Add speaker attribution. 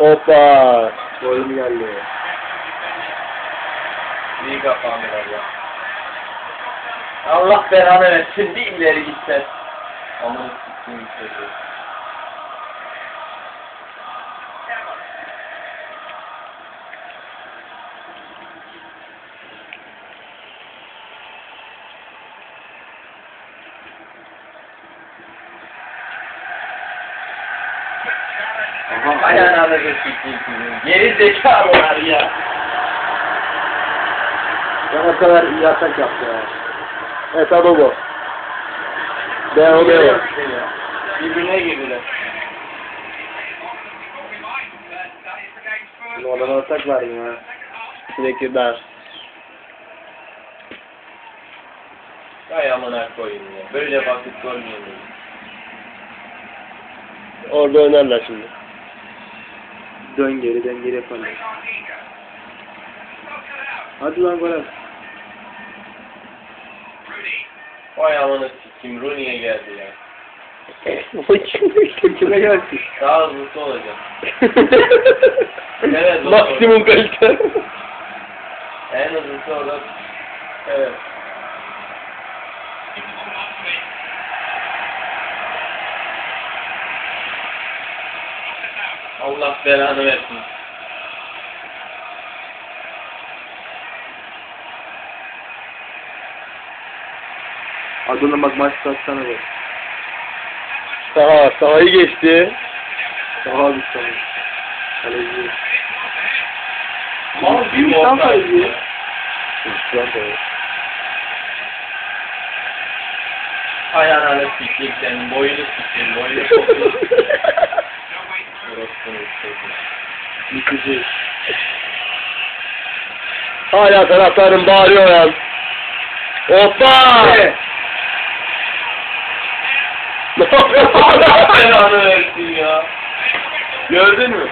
Speaker 1: Hoppa. Gol mü geldi?
Speaker 2: İyi kapandılar ya. Allah belanı versin bir ileri gitsen. Aman siktim çocuğu. Ayağına da Geri zekalılar ya.
Speaker 1: Ya o kadar iyi atak yaptı ya. Evet abi bu. Ben o da
Speaker 2: ya? Birbirine girdiler.
Speaker 1: Oradan atak verdim ya. Sinekliler.
Speaker 2: Ay amına koyayım ya. Böyle vakit görmeyeyim.
Speaker 1: Orada oynarlar şimdi. Dön geri dön geri yaparlar. Hadi lan at.
Speaker 2: Vay amına sikim Rooney'e geldi ya.
Speaker 1: Kime gelsin?
Speaker 2: Daha hızlısı olacak. Evet, doğru.
Speaker 1: Maksimum kalite.
Speaker 2: En hızlısı orada. Evet. Allah belanı versin.
Speaker 1: Adına bak maç kaçsana bak. Saha, sahayı geçti. Saha bir saha. Kaleci.
Speaker 2: Mal
Speaker 1: Tam
Speaker 2: orta.
Speaker 1: kaleci. Şu an da.
Speaker 2: Ayağına sikeyim senin, boyunu sikeyim, boyunu kopyayım. Orospu'nu sikeyim.
Speaker 1: Yıkıcı. Hala taraftarın bağırıyor ya. Hoppa! Ne
Speaker 2: Allah
Speaker 1: yapıyorsun?
Speaker 2: Gördün mü?